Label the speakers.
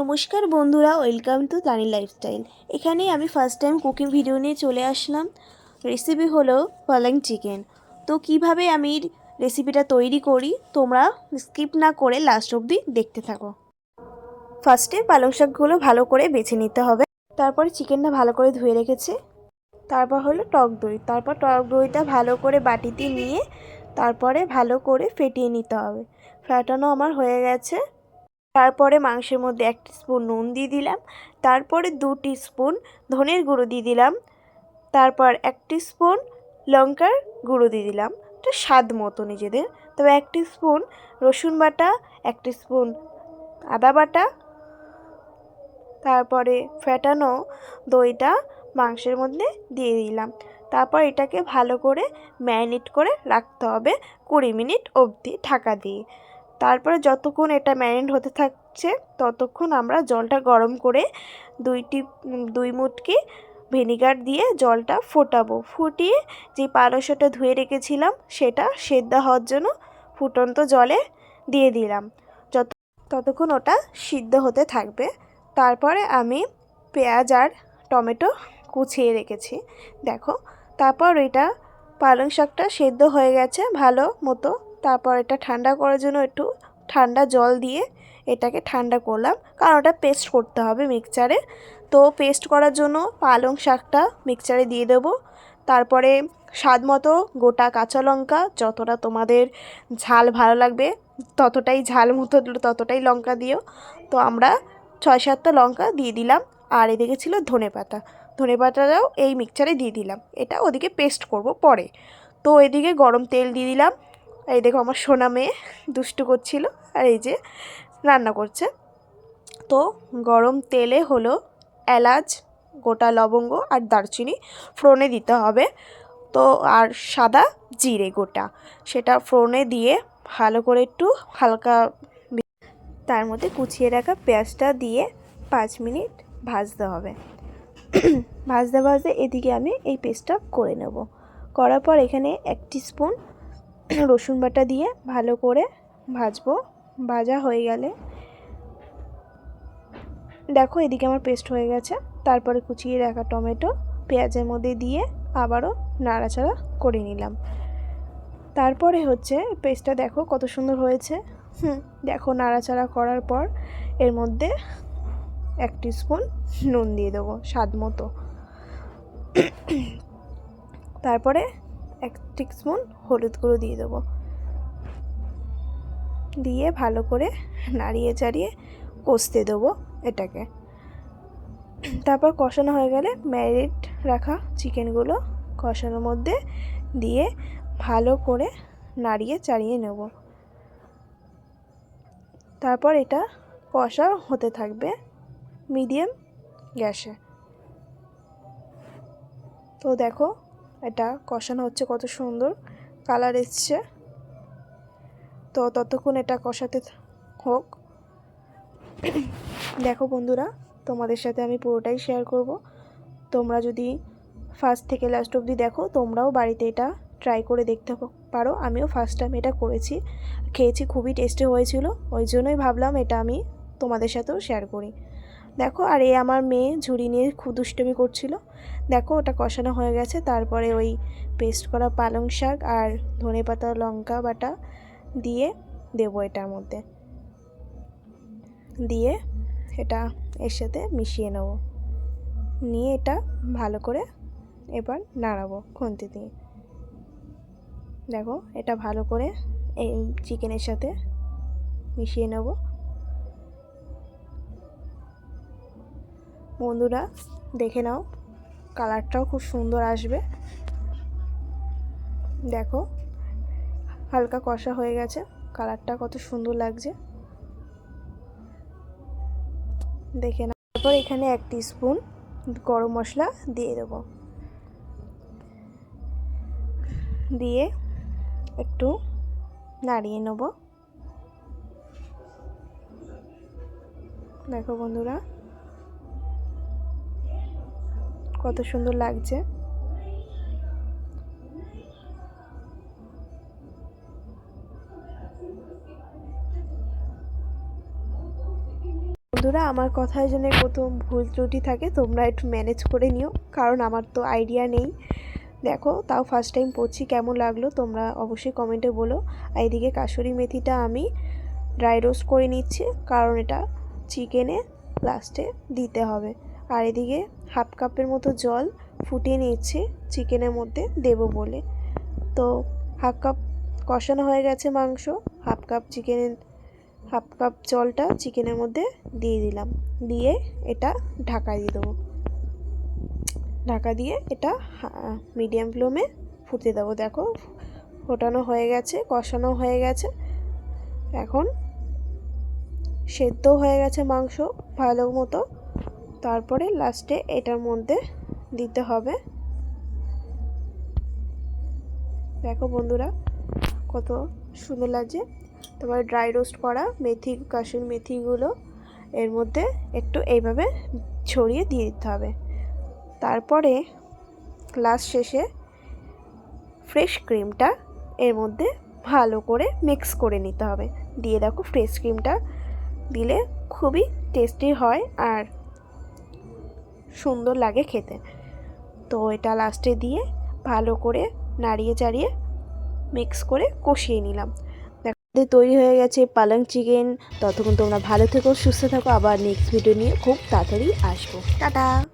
Speaker 1: নমস্কার বন্ধুরা, welcome to Tani lifestyle. এখানে আমি ফার্স্ট টাইম কুকিং ভিডিও নিয়ে চলে আসলাম। রেসিপি হলো পালং চিকেন তো কীভাবে আমি রেসিপিটা তৈরি করি, তোমরা স্কিপ না করে লাস্ট অবধি দেখতে থাকো। ফার্স্টে পালং শাকগুলো ভালো করে বেছে নিতে হবে। তারপরে চিকেনটা ভালো করে ধুয়ে রেখেছে। তারপর হলো টক দই। তারপর টক দইটা ভালো করে বাটিতে নিয়ে তারপরে ভালো করে ফেটিয়ে নিতে হবে। ফেটানো আমার হয়ে গেছে। তারপরে মাংসের মধ্যে এক স্পুন নুন দিয়ে দিলাম। তারপরে দু স্পুন ধনের গুঁড়ো দিয়ে দিলাম। তারপর এক স্পুন লঙ্কার গুঁড়ো দিয়ে দিলাম। এটা স্বাদ মতো নিজেদের। তবে এক স্পুন রসুন বাটা, এক স্পুন আদা বাটা, তারপরে ফেটানো দইটা মাংসের মধ্যে দিয়ে দিলাম। তারপর এটাকে ভালো করে ম্যারিনেট করে রাখতে হবে কুড়ি মিনিট অবধি ঢাকা দিয়ে। তারপরে যতক্ষণ এটা ম্যারিনেট হতে থাকছে, ততক্ষণ আমরা জলটা গরম করে দুইটি, দুই মুটকি ভিনিগার দিয়ে জলটা ফোটাবো। ফুটিয়ে যে পালসটা ধুয়ে রেখেছিলাম, সেটা সেদ্ধ হওয়ার জন্য ফুটন্ত জলে দিয়ে দিলাম। যত, ততক্ষণ ওটা সিদ্ধ হতে থাকবে। তারপরে আমি পেঁয়াজ আর টমেটো কুচিয়ে রেখেছি। দেখো, তারপর এটা পালং শাকটা সেদ্ধ হয়ে গেছে ভালো মতো তারপর এটা ঠান্ডা করার জন্য একটু ঠান্ডা জল দিয়ে এটাকে ঠান্ডা করলাম। কারণ ওটা পেস্ট করতে হবে মিক্সচারে তো পেস্ট করার জন্য পালং শাকটা মিক্সচারে দিয়ে দেবো। তারপরে স্বাদ মতো গোটা কাঁচা লঙ্কা, যতটা তোমাদের ঝাল ভালো লাগবে, ততটাই ঝাল মতো ততটাই লঙ্কা দিও। তো আমরা ছয় সাতটা লঙ্কা দিয়ে দিলাম। আর এদিকে ছিল ধনে পাতা। ধনে পাতাটাও এই মিক্সচারে দিয়ে দিলাম। এটা ওদিকে পেস্ট করব পরে। তো এদিকে গরম তেল দিয়ে দিলাম। এই দেখো আমার সোনা মেয়ে দুষ্টু করছিল আর এই যে রান্না করছে। তো গরম তেলে হলো এলাচ, গোটা লবঙ্গ আর দারচিনি ফোড়নে দিতে হবে। তো আর সাদা জিরে গোটা, সেটা ফোড়নে দিয়ে ভালো করে একটু হালকা তার মধ্যে কুচিয়ে রাখা পেঁয়াজটা দিয়ে পাঁচ মিনিট ভাজতে হবে। ভাজতে ভাজতে এদিকে আমি এই পেস্টটা করে নেব। করার পর এখানে এক স্পুন রসুন বাটা দিয়ে ভালো করে ভাজবো। ভাজা হয়ে গেলে। দেখো এদিকে আমার পেস্ট হয়ে গেছে। তারপরে কুচিয়ে রাখা টমেটো। পেঁয়াজের মধ্যে দিয়ে আবারও নাড়াচাড়া করে নিলাম। তারপরে হচ্ছে পেস্টটা দেখো কত সুন্দর হয়েছে। হুম, দেখো নাড়াচাড়া করার পর এর মধ্যে এক স্পুন নুন দিয়ে দেবো স্বাদ মতো। তারপরে এক স্পুন হলুদ গুঁড়ো দিয়ে দেবো। দিয়ে ভালো করে নাড়িয়ে চাড়িয়ে কষতে দেবো এটাকে। তারপর কষানো হয়ে গেলে ম্যারিনেট রাখা চিকেনগুলো কষানোর মধ্যে দিয়ে ভালো করে নাড়িয়ে চাড়িয়ে নেব। তারপর এটা কষা হতে থাকবে মিডিয়াম গ্যাসে। তো দেখো এটা কষানো হচ্ছে কত সুন্দর কালার এসছে। তো ততক্ষণ এটা কষাতে হোক। দেখো বন্ধুরা, তোমাদের সাথে আমি পুরোটাই শেয়ার করব। তোমরা যদি ফার্স্ট থেকে লাস্ট অবধি দেখো, তোমরাও বাড়িতে এটা ট্রাই করে দেখতে পারো। আমিও ফার্স্ট টাইম এটা করেছি। খেয়েছি, খুবই টেস্টি হয়েছিল। ওই জন্যই ভাবলাম এটা আমি তোমাদের সাথেও শেয়ার করি। দেখো, আর এ আমার মেয়ে ঝুড়ি নিয়ে দুষ্টমি করছিল। দেখো, ওটা কষানো হয়ে গেছে। তারপরে ওই পেস্ট করা পালং শাক আর ধনে পাতা, লঙ্কা বাটা দিয়ে দেবো এটার মধ্যে। দিয়ে এটা এর সাথে মিশিয়ে নেব। নিয়ে এটা ভালো করে এবার নাড়াবো খুন্তি দিয়ে। দেখো, এটা ভালো করে এই চিকেনের সাথে মিশিয়ে নেব। বন্ধুরা, দেখে নাও, কালারটাও খুব সুন্দর আসবে। দেখো, হালকা কষা হয়ে গেছে, কালারটা কত সুন্দর লাগছে। দেখে না তারপর এখানে এক স্পুন গরম মশলা দিয়ে দেবো। দিয়ে একটু নাড়িয়ে নেব। দেখো বন্ধুরা কত সুন্দর লাগছে। বন্ধুরা, আমার কথায় জন্য প্রথম ভুল ত্রুটি থাকে, তোমরা একটু ম্যানেজ করে নিও, কারণ আমার তো আইডিয়া নেই। দেখো, তাও ফার্স্ট টাইম পড়ছি, কেমন লাগল তোমরা অবশ্যই কমেন্টে বলো। আর এদিকে কাসুরি মেথিটা আমি ড্রাই রোস্ট করে নিচ্ছি, কারণ এটা চিকেনে লাস্টে দিতে হবে। আর এদিকে হাফ কাপের মতো জল ফুটিয়ে নিচ্ছি চিকেনের মধ্যে দেবো বলে। তো হাফ কাপ কষানো হয়ে গেছে মাংস, হাফ কাপ চিকেনের, হাফ কাপ জলটা চিকেনের মধ্যে দিয়ে দিলাম। দিয়ে এটা ঢাকা দিয়ে দেবো। ঢাকা দিয়ে এটা মিডিয়াম ফ্লেমে ফুটতে দেবো। দেখো, ফোটানো হয়ে গেছে, কষানো হয়ে গেছে। এখন সেদ্ধ হয়ে গেছে মাংস ভালো মতো। তারপরে লাস্টে এটার মধ্যে দিতে হবে। দেখো বন্ধুরা, কত সুন্দর লাগছে। তোমার ড্রাই রোস্ট করা মেথি কাশুর মেথিগুলো এর মধ্যে একটু এইভাবে ছড়িয়ে দিয়ে দিতে হবে। তারপরে লাস্ট শেষে ফ্রেশ ক্রিমটা এর মধ্যে ভালো করে মিক্স করে নিতে হবে। দিয়ে দেখো ফ্রেশ ক্রিমটা দিলে খুবই টেস্টি হয় আর সুন্দর লাগে খেতে। তো এটা লাস্টে দিয়ে ভালো করে নাড়িয়ে চাড়িয়ে মিক্স করে কষিয়ে নিলাম। দেখো তৈরি হয়ে গেছে পালং চিকেন। ততক্ষণ তোমরা ভালো থেকো, সুস্থ থাকো। আবার নেক্সট ভিডিও নিয়ে খুব তাড়াতাড়ি আসব। টাটা!